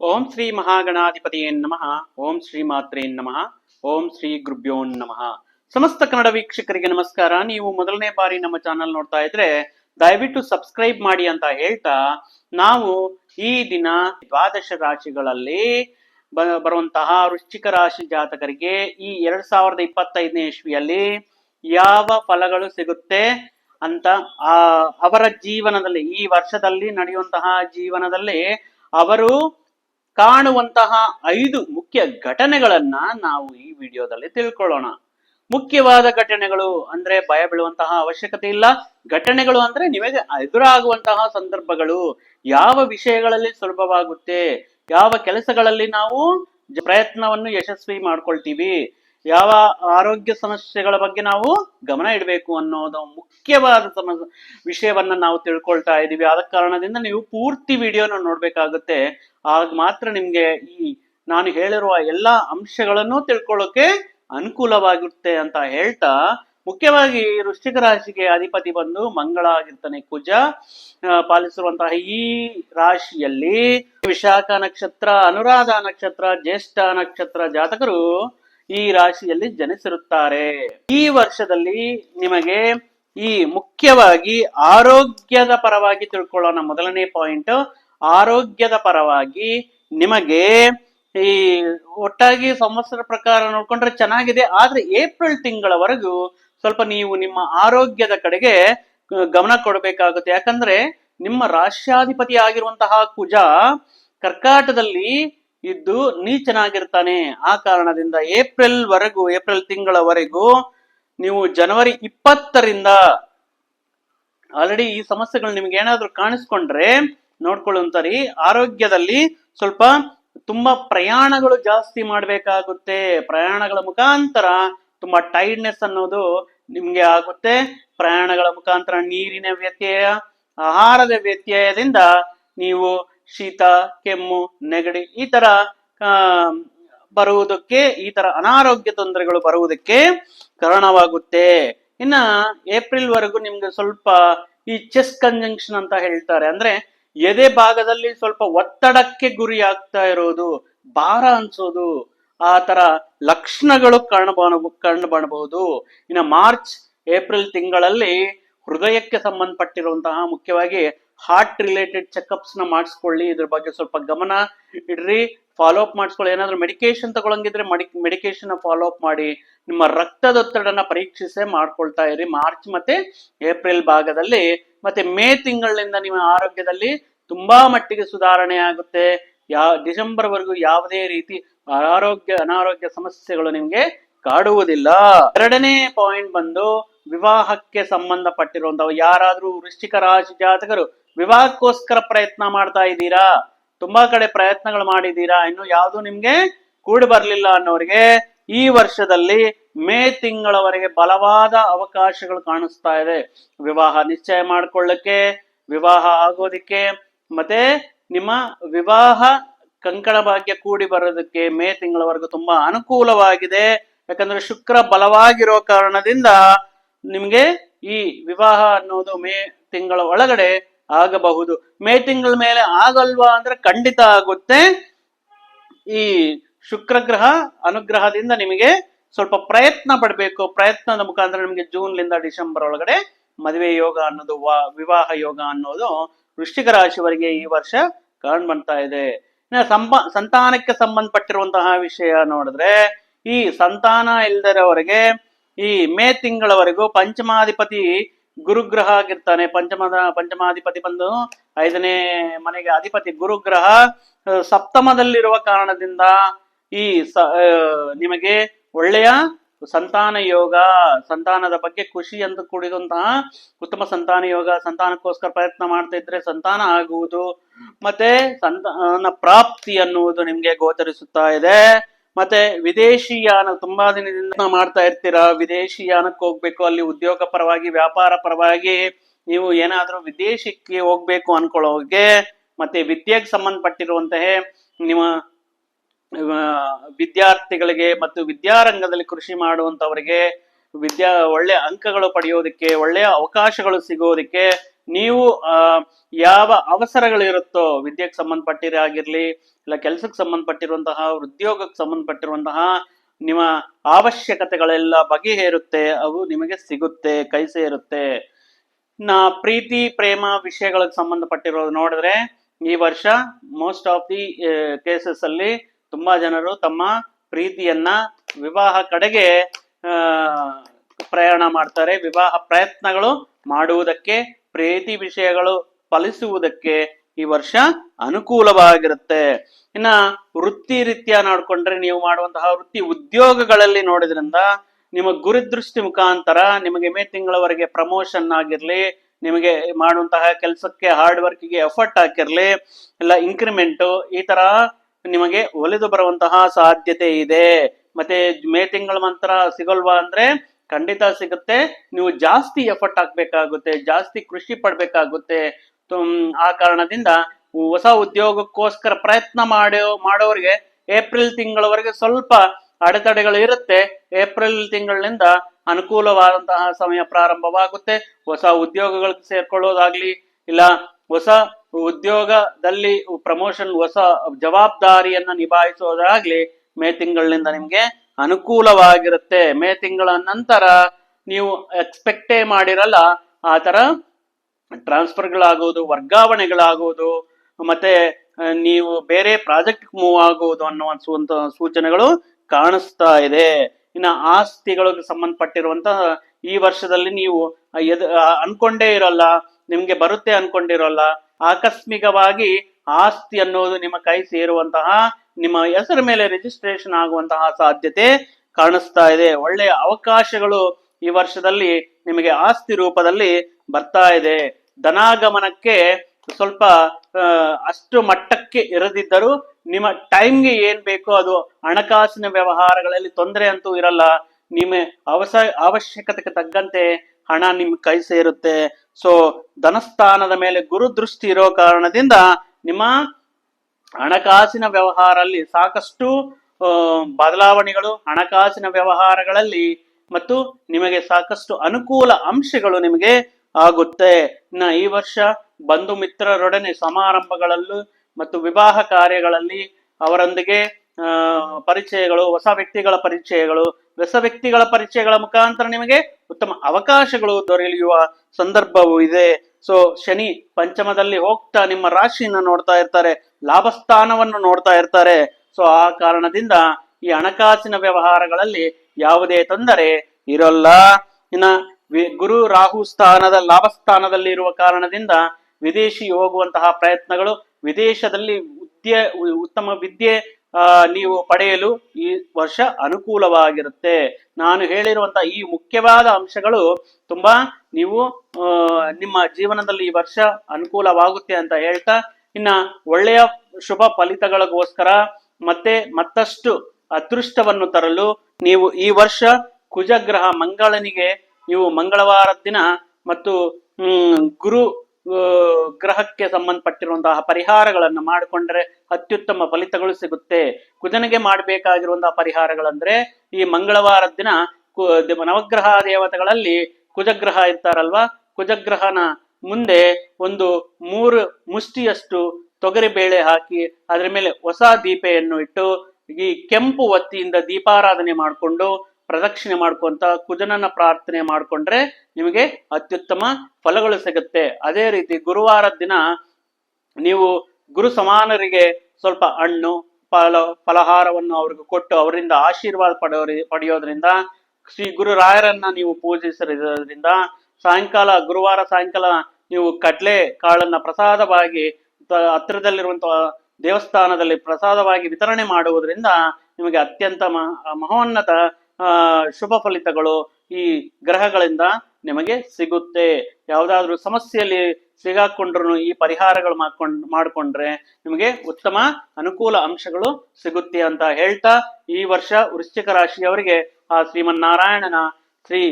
ಓಂ ಶ್ರೀ ಮಹಾಗಣಾಧಿಪತಿಯೇ ನಮಃ. ಓಂ ಶ್ರೀ ಮಾತ್ರೇ ನಮಃ. ಓಂ ಶ್ರೀ ಗುರುಭ್ಯೋ ನಮಃ. ಸಮಸ್ತ ಕನ್ನಡ ವೀಕ್ಷಕರಿಗೆ ನಮಸ್ಕಾರ. ನೀವು ಮೊದಲನೇ ಬಾರಿ ನಮ್ಮ ಚಾನಲ್ ನೋಡ್ತಾ ಇದ್ರೆ ದಯವಿಟ್ಟು ಸಬ್ಸ್ಕ್ರೈಬ್ ಮಾಡಿ ಅಂತ ಹೇಳ್ತಾ ನಾವು ಈ ದಿನ ದ್ವಾದಶ ರಾಶಿಗಳಲ್ಲಿ ಬರುವಂತಹ ವೃಶ್ಚಿಕ ರಾಶಿ ಜಾತಕರಿಗೆ ಈ ಎರಡ್ ಸಾವಿರದ ಇಪ್ಪತ್ತೈದನೇ ಇಸ್ವಿಯಲ್ಲಿ ಯಾವ ಫಲಗಳು ಸಿಗುತ್ತೆ ಅಂತ ಆ ಅವರ ಜೀವನದಲ್ಲಿ, ಈ ವರ್ಷದಲ್ಲಿ ನಡೆಯುವಂತಹ ಜೀವನದಲ್ಲಿ ಅವರು ಕಾಣುವಂತಹ ಐದು ಮುಖ್ಯ ಘಟನೆಗಳನ್ನ ನಾವು ಈ ವಿಡಿಯೋದಲ್ಲಿ ತಿಳ್ಕೊಳ್ಳೋಣ. ಮುಖ್ಯವಾದ ಘಟನೆಗಳು ಅಂದ್ರೆ ಭಯ ಬೀಳುವಂತಹ ಅವಶ್ಯಕತೆ ಇಲ್ಲ. ಘಟನೆಗಳು ಅಂದ್ರೆ ನಿಮಗೆ ಎದುರಾಗುವಂತಹ ಸಂದರ್ಭಗಳು. ಯಾವ ವಿಷಯಗಳಲ್ಲಿ ಸುಲಭವಾಗುತ್ತೆ? ಯಾವ ಕೆಲಸಗಳಲ್ಲಿ ನಾವು ಪ್ರಯತ್ನವನ್ನು ಯಶಸ್ವಿ ಮಾಡ್ಕೊಳ್ತೀವಿ? ಯಾವ ಆರೋಗ್ಯ ಸಮಸ್ಯೆಗಳ ಬಗ್ಗೆ ನಾವು ಗಮನ ಇಡಬೇಕು ಅನ್ನೋದು ಮುಖ್ಯವಾದ ಸಮ, ವಿಷಯವನ್ನ ನಾವು ತಿಳ್ಕೊಳ್ತಾ ಇದ್ದೀವಿ ಆದ ಕಾರಣದಿಂದ ನೀವು ಪೂರ್ತಿ ವಿಡಿಯೋನ ನೋಡ್ಬೇಕಾಗುತ್ತೆ. ಆಗ ಮಾತ್ರ ನಿಮ್ಗೆ ಈ ನಾನು ಹೇಳಿರುವ ಎಲ್ಲಾ ಅಂಶಗಳನ್ನು ತಿಳ್ಕೊಳ್ಳೋಕೆ ಅನುಕೂಲವಾಗಿರುತ್ತೆ ಅಂತ ಹೇಳ್ತಾ, ಮುಖ್ಯವಾಗಿ ವೃಶ್ಚಿಕ ರಾಶಿಗೆ ಅಧಿಪತಿ ಬಂದು ಮಂಗಳ ಆಗಿರ್ತಾನೆ ಕುಜ. ಪಾಲಿಸಿರುವಂತಹ ಈ ರಾಶಿಯಲ್ಲಿ ವಿಶಾಖ ನಕ್ಷತ್ರ, ಅನುರಾಧ ನಕ್ಷತ್ರ, ಜ್ಯೇಷ್ಠ ನಕ್ಷತ್ರ ಜಾತಕರು ಈ ರಾಶಿಯಲ್ಲಿ ಜನಿಸಿರುತ್ತಾರೆ. ಈ ವರ್ಷದಲ್ಲಿ ನಿಮಗೆ ಈ ಮುಖ್ಯವಾಗಿ ಆರೋಗ್ಯದ ಪರವಾಗಿ ತಿಳ್ಕೊಳ್ಳೋಣ. ಮೊದಲನೇ ಪಾಯಿಂಟ್ ಆರೋಗ್ಯದ ಪರವಾಗಿ ನಿಮಗೆ ಈ ಒಟ್ಟಾಗಿ ಸಂವತ್ಸರ ಪ್ರಕಾರ ನೋಡ್ಕೊಂಡ್ರೆ ಚೆನ್ನಾಗಿದೆ. ಆದ್ರೆ ಏಪ್ರಿಲ್ ತಿಂಗಳವರೆಗೂ ಸ್ವಲ್ಪ ನೀವು ನಿಮ್ಮ ಆರೋಗ್ಯದ ಕಡೆಗೆ ಗಮನ ಕೊಡಬೇಕಾಗುತ್ತೆ. ಯಾಕಂದ್ರೆ ನಿಮ್ಮ ರಾಷ್ಟ್ರಾಧಿಪತಿ ಆಗಿರುವಂತಹ ಕುಜ ಕರ್ಕಾಟದಲ್ಲಿ ಇದ್ದು ನೀಚನಾಗಿರ್ತಾನೆ. ಆ ಕಾರಣದಿಂದ ಏಪ್ರಿಲ್ ವರೆಗೂ, ಏಪ್ರಿಲ್ ತಿಂಗಳವರೆಗೂ ನೀವು ಜನವರಿ ಇಪ್ಪತ್ತರಿಂದ ಆಲ್ರೆಡಿ ಈ ಸಮಸ್ಯೆಗಳು ನಿಮ್ಗೆ ಏನಾದ್ರೂ ಕಾಣಿಸ್ಕೊಂಡ್ರೆ ನೋಡ್ಕೊಳ್ಳುವಂತರಿ. ಆರೋಗ್ಯದಲ್ಲಿ ಸ್ವಲ್ಪ ತುಂಬಾ ಪ್ರಯಾಣಗಳು ಜಾಸ್ತಿ ಮಾಡ್ಬೇಕಾಗುತ್ತೆ. ಪ್ರಯಾಣಗಳ ಮುಖಾಂತರ ತುಂಬಾ ಟೈರ್ಡ್ನೆಸ್ ಅನ್ನೋದು ನಿಮ್ಗೆ ಆಗುತ್ತೆ. ಪ್ರಯಾಣಗಳ ಮುಖಾಂತರ ನೀರಿನ ವ್ಯತ್ಯಯ, ಆಹಾರದ ವ್ಯತ್ಯಯದಿಂದ ನೀವು ಶೀತ, ಕೆಮ್ಮು, ನೆಗಡಿ ಈ ತರ ಬರುವುದಕ್ಕೆ, ಈ ತರ ಅನಾರೋಗ್ಯ ತೊಂದರೆಗಳು ಬರುವುದಕ್ಕೆ ಕಾರಣವಾಗುತ್ತೆ. ಇನ್ನ ಏಪ್ರಿಲ್ ವರೆಗೂ ನಿಮ್ಗೆ ಸ್ವಲ್ಪ ಈ ಚೆಸ್ ಕಂಜಂಕ್ಷನ್ ಅಂತ ಹೇಳ್ತಾರೆ. ಅಂದ್ರೆ ಎದೆ ಭಾಗದಲ್ಲಿ ಸ್ವಲ್ಪ ಒತ್ತಡಕ್ಕೆ ಗುರಿ ಆಗ್ತಾ ಇರೋದು, ಭಾರ ಅನ್ಸೋದು, ಆ ತರ ಲಕ್ಷಣಗಳು ಕಾಣಬಾಣ ಕಂಡು ಇನ್ನು ಮಾರ್ಚ್, ಏಪ್ರಿಲ್ ತಿಂಗಳಲ್ಲಿ ಹೃದಯಕ್ಕೆ ಸಂಬಂಧಪಟ್ಟಿರುವಂತಹ ಮುಖ್ಯವಾಗಿ ಹಾರ್ಟ್ ರಿಲೇಟೆಡ್ ಚೆಕಪ್ಸ್ನ ಮಾಡಿಸ್ಕೊಳ್ಳಿ. ಇದ್ರ ಬಗ್ಗೆ ಸ್ವಲ್ಪ ಗಮನ ಇಡ್ರಿ. ಫಾಲೋ ಅಪ್ ಮಾಡಿಸ್ಕೊಳ್ಳಿ. ಏನಾದ್ರೂ ಮೆಡಿಕೇಶನ್ ತಗೊಳಂಗಿದ್ರೆ ಮೆಡಿಕೇಶನ್ ಫಾಲೋ ಅಪ್ ಮಾಡಿ. ನಿಮ್ಮ ರಕ್ತದೊತ್ತಡನ ಪರೀಕ್ಷಿಸೇ ಮಾಡ್ಕೊಳ್ತಾ ಇರಿ. ಮಾರ್ಚ್ ಮತ್ತೆ ಏಪ್ರಿಲ್ ಭಾಗದಲ್ಲಿ. ಮತ್ತೆ ಮೇ ತಿಂಗಳಿನಿಂದ ನಿಮ್ಮ ಆರೋಗ್ಯದಲ್ಲಿ ತುಂಬಾ ಮಟ್ಟಿಗೆ ಸುಧಾರಣೆ ಆಗುತ್ತೆ. ಯಾವ ಡಿಸೆಂಬರ್ ವರೆಗೂ ಯಾವುದೇ ರೀತಿ ಆರೋಗ್ಯ, ಅನಾರೋಗ್ಯ ಸಮಸ್ಯೆಗಳು ನಿಮ್ಗೆ ಕಾಡುವುದಿಲ್ಲ. ಎರಡನೇ ಪಾಯಿಂಟ್ ಬಂದು ವಿವಾಹಕ್ಕೆ ಸಂಬಂಧಪಟ್ಟಿರುವಂತಹ ಯಾರಾದ್ರೂ ವೃಶ್ಚಿಕ ರಾಶಿ ಜಾತಕರು ವಿವಾಹಕ್ಕೋಸ್ಕರ ಪ್ರಯತ್ನ ಮಾಡ್ತಾ ಇದ್ದೀರಾ? ತುಂಬಾ ಕಡೆ ಪ್ರಯತ್ನಗಳು ಮಾಡಿದ್ದೀರಾ? ಇನ್ನು ಯಾವುದು ನಿಮ್ಗೆ ಕೂಡಿ ಬರ್ಲಿಲ್ಲ ಅನ್ನೋರಿಗೆ ಈ ವರ್ಷದಲ್ಲಿ ಮೇ ತಿಂಗಳವರೆಗೆ ಬಲವಾದ ಅವಕಾಶಗಳು ಕಾಣಿಸ್ತಾ ಇದೆ. ವಿವಾಹ ನಿಶ್ಚಯ ಮಾಡ್ಕೊಳ್ಳಕ್ಕೆ, ವಿವಾಹ ಆಗೋದಿಕ್ಕೆ, ಮತ್ತೆ ನಿಮ್ಮ ವಿವಾಹ ಕಂಕಣ ಭಾಗ್ಯ ಕೂಡಿ ಬರೋದಕ್ಕೆ ಮೇ ತಿಂಗಳವರೆಗೂ ತುಂಬಾ ಅನುಕೂಲವಾಗಿದೆ. ಯಾಕಂದ್ರೆ ಶುಕ್ರ ಬಲವಾಗಿರೋ ಕಾರಣದಿಂದ ನಿಮ್ಗೆ ಈ ವಿವಾಹ ಅನ್ನೋದು ಮೇ ತಿಂಗಳ ಒಳಗಡೆ ಆಗಬಹುದು. ಮೇ ತಿಂಗಳ ಮೇಲೆ ಆಗಲ್ವಾ ಅಂದ್ರೆ ಖಂಡಿತ ಆಗುತ್ತೆ. ಈ ಶುಕ್ರ ಗ್ರಹ ಅನುಗ್ರಹದಿಂದ ನಿಮಗೆ ಸ್ವಲ್ಪ ಪ್ರಯತ್ನ ಪಡಬೇಕು. ಪ್ರಯತ್ನದ ಮುಖಾಂತರ ನಿಮಗೆ ಜೂನ್ಲಿಂದ ಡಿಸೆಂಬರ್ ಒಳಗಡೆ ಮದುವೆ ಯೋಗ ಅನ್ನೋದು ವಿವಾಹ ಯೋಗ ಅನ್ನೋದು ವೃಶ್ಚಿಕ ರಾಶಿಯವರಿಗೆ ಈ ವರ್ಷ ಬರ್ತಾ ಇದೆ. ಸಂಬ, ಸಂತಾನಕ್ಕೆ ಸಂಬಂಧಪಟ್ಟಿರುವಂತಹ ವಿಷಯ ನೋಡಿದ್ರೆ ಈ ಸಂತಾನ ಇಲ್ದಿರೋವರೆಗೆ ಈ ಮೇ ತಿಂಗಳವರೆಗೂ ಪಂಚಮಾಧಿಪತಿ ಗುರುಗ್ರಹ ಆಗಿರ್ತಾನೆ. ಪಂಚಮದ, ಪಂಚಮಾಧಿಪತಿ ಬಂದು ಐದನೇ ಮನೆಗೆ ಅಧಿಪತಿ ಗುರುಗ್ರಹ ಸಪ್ತಮದಲ್ಲಿರುವ ಕಾರಣದಿಂದ ಈ ಸ ನಿಮಗೆ ಒಳ್ಳೆಯ ಸಂತಾನ ಯೋಗ, ಸಂತಾನದ ಬಗ್ಗೆ ಖುಷಿ ಎಂದು ಕೂಡಿದಂತಹ ಉತ್ತಮ ಸಂತಾನ ಯೋಗ, ಸಂತಾನಕ್ಕೋಸ್ಕರ ಪ್ರಯತ್ನ ಮಾಡ್ತಾ ಇದ್ರೆ ಸಂತಾನ ಆಗುವುದು. ಮತ್ತೆ ಸಂತಾನ ಪ್ರಾಪ್ತಿ ಅನ್ನುವುದು ನಿಮ್ಗೆ ಗೋಚರಿಸುತ್ತಾ ಇದೆ. ಮತ್ತೆ ವಿದೇಶಿಯಾನ ತುಂಬಾ ದಿನದಿಂದ ಮಾಡ್ತಾ ಇರ್ತೀರಾ? ವಿದೇಶಿಯಾನಕ್ಕೆ ಹೋಗ್ಬೇಕು, ಅಲ್ಲಿ ಉದ್ಯೋಗ ಪರವಾಗಿ, ವ್ಯಾಪಾರ ಪರವಾಗಿ, ನೀವು ಏನಾದ್ರೂ ವಿದೇಶಕ್ಕೆ ಹೋಗ್ಬೇಕು ಅನ್ಕೊಳ್ಳೋಗೆ ಮತ್ತೆ ವಿದ್ಯೆಗೆ ಸಂಬಂಧಪಟ್ಟಿರುವಂತಹ ನಿಮ್ಮ ವಿದ್ಯಾರ್ಥಿಗಳಿಗೆ ಮತ್ತು ವಿದ್ಯಾರಂಗದಲ್ಲಿ ಕೃಷಿ ಮಾಡುವಂತವರಿಗೆ ವಿದ್ಯಾ, ಒಳ್ಳೆ ಅಂಕಗಳು ಪಡೆಯೋದಕ್ಕೆ, ಒಳ್ಳೆಯ ಅವಕಾಶಗಳು ಸಿಗೋದಕ್ಕೆ ನೀವು ಯಾವ ಅವಸರಗಳಿರುತ್ತೋ, ವಿದ್ಯೆಗೆ ಸಂಬಂಧಪಟ್ಟಿರೋ ಆಗಿರ್ಲಿ, ಇಲ್ಲ ಕೆಲಸಕ್ಕೆ ಸಂಬಂಧಪಟ್ಟಿರುವಂತಹ, ಉದ್ಯೋಗಕ್ಕೆ ಸಂಬಂಧಪಟ್ಟಿರುವಂತಹ, ನಿಮ್ಮ ಅವಶ್ಯಕತೆಗಳೆಲ್ಲ ಬಗೆಹೇರುತ್ತೆ, ಅವು ನಿಮಗೆ ಸಿಗುತ್ತೆ, ಕೈ ಸೇರುತ್ತೆ. ನಾ, ಪ್ರೀತಿ, ಪ್ರೇಮ ವಿಷಯಗಳಿಗೆ ಸಂಬಂಧಪಟ್ಟಿರೋದು ನೋಡಿದ್ರೆ, ಈ ವರ್ಷ ಮೋಸ್ಟ್ ಆಫ್ ದಿ ಕೇಸಸ್ ಅಲ್ಲಿ ತುಂಬಾ ಜನರು ತಮ್ಮ ಪ್ರೀತಿಯನ್ನ ವಿವಾಹ ಕಡೆಗೆ ಪ್ರಯಾಣ ಮಾಡ್ತಾರೆ. ವಿವಾಹ ಪ್ರಯತ್ನಗಳು ಮಾಡುವುದಕ್ಕೆ ಪ್ರೀತಿ ವಿಷಯಗಳು ಫಲಿಸುವುದಕ್ಕೆ ಈ ವರ್ಷ ಅನುಕೂಲವಾಗಿರುತ್ತೆ. ಇನ್ನ ವೃತ್ತಿ ರೀತಿಯ ನೋಡ್ಕೊಂಡ್ರೆ ನೀವು ಮಾಡುವಂತಹ ವೃತ್ತಿ ಉದ್ಯೋಗಗಳಲ್ಲಿ ನೋಡಿದ್ರಿಂದ ನಿಮ್ಮ ಗುರಿದೃಷ್ಟಿ ಮುಖಾಂತರ ನಿಮಗೆ ಮೇ ತಿಂಗಳವರೆಗೆ ಪ್ರಮೋಷನ್ ಆಗಿರ್ಲಿ, ನಿಮಗೆ ಮಾಡುವಂತಹ ಕೆಲಸಕ್ಕೆ ಹಾರ್ಡ್ ವರ್ಕ್ಗೆ ಎಫರ್ಟ್ ಹಾಕಿರ್ಲಿ, ಇಲ್ಲ ಇನ್ಕ್ರಿಮೆಂಟ್ ಈ ತರ ನಿಮಗೆ ಒಲಿದು ಬರುವಂತಹ ಸಾಧ್ಯತೆ ಇದೆ. ಮತ್ತೆ ಮೇ ತಿಂಗಳ ನಂತರ ಸಿಗಲ್ವಾ ಅಂದ್ರೆ ಖಂಡಿತ ಸಿಗುತ್ತೆ. ನೀವು ಜಾಸ್ತಿ ಎಫರ್ಟ್ ಹಾಕ್ಬೇಕಾಗುತ್ತೆ, ಜಾಸ್ತಿ ಕೃಷಿ ಪಡ್ಬೇಕಾಗುತ್ತೆ. ಆ ಕಾರಣದಿಂದ ಹೊಸ ಉದ್ಯೋಗಕ್ಕೋಸ್ಕರ ಪ್ರಯತ್ನ ಮಾಡೋ, ಮಾಡೋರಿಗೆ ಏಪ್ರಿಲ್ ತಿಂಗಳವರೆಗೆ ಸ್ವಲ್ಪ ಅಡೆತಡೆಗಳು ಇರುತ್ತೆ. ಏಪ್ರಿಲ್ ತಿಂಗಳಿನಿಂದ ಅನುಕೂಲವಾದಂತಹ ಸಮಯ ಪ್ರಾರಂಭವಾಗುತ್ತೆ. ಹೊಸ ಉದ್ಯೋಗಗಳಿಗೆ ಸೇರ್ಕೊಳ್ಳೋದಾಗ್ಲಿ, ಇಲ್ಲ ಹೊಸ ಉದ್ಯೋಗದಲ್ಲಿ ಪ್ರಮೋಷನ್ ಹೊಸ ಜವಾಬ್ದಾರಿಯನ್ನ ನಿಭಾಯಿಸೋದಾಗ್ಲಿ, ಮೇ ತಿಂಗಳಿನಿಂದ ನಿಮ್ಗೆ ಅನುಕೂಲವಾಗಿರುತ್ತೆ. ಮೇ ತಿಂಗಳ ನಂತರ ನೀವು ಎಕ್ಸ್ಪೆಕ್ಟೇ ಮಾಡಿರಲ್ಲ, ಆ ಥರ ಟ್ರಾನ್ಸ್ಫರ್ಗಳಾಗುವುದು ವರ್ಗಾವಣೆಗಳಾಗುವುದು ಮತ್ತೆ ನೀವು ಬೇರೆ ಪ್ರಾಜೆಕ್ಟ್ ಮೂವ್ ಆಗುವುದು ಅನ್ನುವಂತ ಸೂಚನೆಗಳು ಕಾಣಿಸ್ತಾ ಇದೆ. ಇನ್ನು ಆಸ್ತಿಗಳಿಗೆ ಸಂಬಂಧಪಟ್ಟಿರುವಂತಹ ಈ ವರ್ಷದಲ್ಲಿ ನೀವು ಎದು ಅನ್ಕೊಂಡೇ ಇರಲ್ಲ, ನಿಮ್ಗೆ ಬರುತ್ತೆ ಅನ್ಕೊಂಡಿರಲ್ಲ, ಆಕಸ್ಮಿಕವಾಗಿ ಆಸ್ತಿ ಅನ್ನೋದು ನಿಮ್ಮ ಕೈ ಸೇರುವಂತಹ ನಿಮ್ಮ ಹೆಸರ ಮೇಲೆ ರಿಜಿಸ್ಟ್ರೇಷನ್ ಆಗುವಂತಹ ಸಾಧ್ಯತೆ ಕಾಣಿಸ್ತಾ ಇದೆ. ಒಳ್ಳೆಯ ಅವಕಾಶಗಳು ಈ ವರ್ಷದಲ್ಲಿ ನಿಮಗೆ ಆಸ್ತಿ ರೂಪದಲ್ಲಿ ಬರ್ತಾ ಇದೆ. ಧನಾಗಮನಕ್ಕೆ ಸ್ವಲ್ಪ ಅಷ್ಟು ಮಟ್ಟಕ್ಕೆ ಇರದಿದ್ದರೂ ನಿಮ್ಮ ಟೈಮ್ಗೆ ಏನ್ ಬೇಕೋ ಅದು ಹಣಕಾಸಿನ ವ್ಯವಹಾರಗಳಲ್ಲಿ ತೊಂದರೆ ಅಂತೂ ಇರಲ್ಲ. ನಿಮ್ಮ ಅವಸ, ಅವಶ್ಯಕತೆಗೆ ತಕ್ಕಂತೆ ಹಣ ನಿಮ್ ಕೈ ಸೇರುತ್ತೆ. ಸೊ ಧನಸ್ಥಾನದ ಮೇಲೆ ಗುರು ದೃಷ್ಟಿ ಇರೋ ಕಾರಣದಿಂದ ನಿಮ್ಮ ಹಣಕಾಸಿನ ವ್ಯವಹಾರಲ್ಲಿ ಸಾಕಷ್ಟು ಬದಲಾವಣೆಗಳು ಹಣಕಾಸಿನ ವ್ಯವಹಾರಗಳಲ್ಲಿ ಮತ್ತು ನಿಮಗೆ ಸಾಕಷ್ಟು ಅನುಕೂಲ ಅಂಶಗಳು ನಿಮಗೆ ಆಗುತ್ತೆ. ಇನ್ನ ಈ ವರ್ಷ ಬಂಧು ಮಿತ್ರರೊಡನೆ ಸಮಾರಂಭಗಳಲ್ಲೂ ಮತ್ತು ವಿವಾಹ ಕಾರ್ಯಗಳಲ್ಲಿ ಅವರೊಂದಿಗೆ ಪರಿಚಯಗಳು, ಹೊಸ ವ್ಯಕ್ತಿಗಳ ಪರಿಚಯಗಳು, ಹೊಸ ವ್ಯಕ್ತಿಗಳ ಪರಿಚಯಗಳ ಮುಖಾಂತರ ನಿಮಗೆ ಉತ್ತಮ ಅವಕಾಶಗಳು ದೊರೆಯುವ ಸಂದರ್ಭವೂ ಇದೆ. ಸೊ ಶನಿ ಪಂಚಮದಲ್ಲಿ ಹೋಗ್ತಾ ನಿಮ್ಮ ರಾಶಿಯನ್ನು ನೋಡ್ತಾ ಇರ್ತಾರೆ, ಲಾಭಸ್ಥಾನವನ್ನು ನೋಡ್ತಾ ಇರ್ತಾರೆ. ಸೊ ಆ ಕಾರಣದಿಂದ ಈ ಹಣಕಾಸಿನ ವ್ಯವಹಾರಗಳಲ್ಲಿ ಯಾವುದೇ ತೊಂದರೆ ಇರೋಲ್ಲ. ಇನ್ನ ಗುರು ರಾಹು ಸ್ಥಾನದ ಲಾಭಸ್ಥಾನದಲ್ಲಿ ಇರುವ ಕಾರಣದಿಂದ ವಿದೇಶಿ ಹೋಗುವಂತಹ ಪ್ರಯತ್ನಗಳು, ವಿದೇಶದಲ್ಲಿ ವಿದ್ಯೆ ಉತ್ತಮ ವಿದ್ಯೆ ನೀವು ಪಡೆಯಲು ಈ ವರ್ಷ ಅನುಕೂಲವಾಗಿರುತ್ತೆ. ನಾನು ಹೇಳಿರುವಂತಹ ಈ ಮುಖ್ಯವಾದ ಅಂಶಗಳು ತುಂಬಾ ನೀವು ಆ, ನಿಮ್ಮ ಜೀವನದಲ್ಲಿ ಈ ವರ್ಷ ಅನುಕೂಲವಾಗುತ್ತೆ ಅಂತ ಹೇಳ್ತಾ ಇನ್ನ ಒಳ್ಳೆಯ ಶುಭ ಫಲಿತಗಳಿಗೋಸ್ಕರ ಮತ್ತೆ ಮತ್ತಷ್ಟು ಅದೃಷ್ಟವನ್ನು ತರಲು ನೀವು ಈ ವರ್ಷ ಕುಜಗ್ರಹ ಮಂಗಳನಿಗೆ ನೀವು ಮಂಗಳವಾರದ ದಿನ ಮತ್ತು ಗುರು ಗ್ರಹಕ್ಕೆ ಸಂಬಂಧಪಟ್ಟಿರುವಂತಹ ಪರಿಹಾರಗಳನ್ನು ಮಾಡಿಕೊಂಡ್ರೆ ಅತ್ಯುತ್ತಮ ಫಲಿತಗಳು ಸಿಗುತ್ತೆ. ಕುಜನಿಗೆ ಮಾಡಬೇಕಾಗಿರುವಂತಹ ಪರಿಹಾರಗಳಂದ್ರೆ ಈ ಮಂಗಳವಾರ ದಿನ ನವಗ್ರಹ ದೇವತೆಗಳಲ್ಲಿ ಕುಜಗ್ರಹ ಇರ್ತಾರಲ್ವಾ? ಕುಜಗ್ರಹನ ಮುಂದೆ ಒಂದು ಮೂರು ಮುಷ್ಟಿಯಷ್ಟು ತೊಗರಿ ಬೇಳೆ ಹಾಕಿ ಅದರ ಮೇಲೆ ಹೊಸ ದೀಪೆಯನ್ನು ಇಟ್ಟು ಈ ಕೆಂಪು ಒತ್ತಿಯಿಂದ ದೀಪಾರಾಧನೆ ಮಾಡಿಕೊಂಡು ಪ್ರದಕ್ಷಿಣೆ ಮಾಡ್ಕೊಂತ ಕುಜನನ ಪ್ರಾರ್ಥನೆ ಮಾಡಿಕೊಂಡ್ರೆ ನಿಮಗೆ ಅತ್ಯುತ್ತಮ ಫಲಗಳು ಸಿಗುತ್ತೆ. ಅದೇ ರೀತಿ ಗುರುವಾರದ ದಿನ ನೀವು ಗುರು ಸಮಾನರಿಗೆ ಸ್ವಲ್ಪ ಹಣ್ಣು, ಫಲ, ಫಲಹಾರವನ್ನು ಅವ್ರಿಗೆ ಕೊಟ್ಟು ಅವರಿಂದ ಆಶೀರ್ವಾದ ಪಡೆಯೋರಿ ಪಡೆಯೋದ್ರಿಂದ ಶ್ರೀ ಗುರು ರಾಯರನ್ನ ನೀವು ಪೂಜಿಸಿರೋದ್ರಿಂದ ಸಾಯಂಕಾಲ, ಗುರುವಾರ ಸಾಯಂಕಾಲ ನೀವು ಕಡ್ಲೆ ಕಾಳನ್ನ ಪ್ರಸಾದವಾಗಿ ಹತ್ತಿರದಲ್ಲಿರುವಂತಹ ದೇವಸ್ಥಾನದಲ್ಲಿ ಪ್ರಸಾದವಾಗಿ ವಿತರಣೆ ಮಾಡುವುದರಿಂದ ನಿಮಗೆ ಅತ್ಯಂತ ಮಹೋನ್ನತ ಶುಭ ಫಲಿತಗಳು ಈ ಗ್ರಹಗಳಿಂದ ನಿಮಗೆ ಸಿಗುತ್ತೆ. ಯಾವುದಾದ್ರೂ ಸಮಸ್ಯೆಯಲ್ಲಿ ಸಿಗಾಕೊಂಡ್ರು ಈ ಪರಿಹಾರಗಳು ಮಾಡ್ಕೊಂಡ್, ಮಾಡ್ಕೊಂಡ್ರೆ ನಿಮಗೆ ಉತ್ತಮ ಅನುಕೂಲ ಅಂಶಗಳು ಸಿಗುತ್ತೆ ಅಂತ ಹೇಳ್ತಾ ಈ ವರ್ಷ ವೃಶ್ಚಿಕ ರಾಶಿಯವರಿಗೆ ಆ ಶ್ರೀಮನ್ನಾರಾಯಣನ ಶ್ರೀ,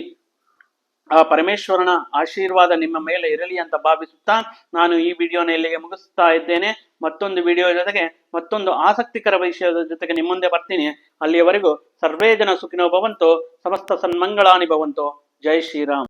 ಆ ಪರಮೇಶ್ವರನ ಆಶೀರ್ವಾದ ನಿಮ್ಮ ಮೇಲೆ ಇರಲಿ ಅಂತ ಭಾವಿಸುತ್ತಾ ನಾನು ಈ ವಿಡಿಯೋನ ಇಲ್ಲಿಗೆ ಮುಗಿಸ್ತಾ ಇದ್ದೇನೆ. ಮತ್ತೊಂದು ವಿಡಿಯೋ ಜೊತೆಗೆ ಮತ್ತೊಂದು ಆಸಕ್ತಿಕರ ವಿಷಯದ ಜೊತೆಗೆ ನಿಮ್ಮ ಮುಂದೆ ಬರ್ತೀನಿ. ಅಲ್ಲಿಯವರೆಗೂ ಸರ್ವೇ ಜನ ಸುಖಿನೋ ಭವಂತು, ಸಮಸ್ತ ಸನ್ಮಂಗಳಾನಿ ಭವಂತು. ಜೈ ಶ್ರೀರಾಮ್.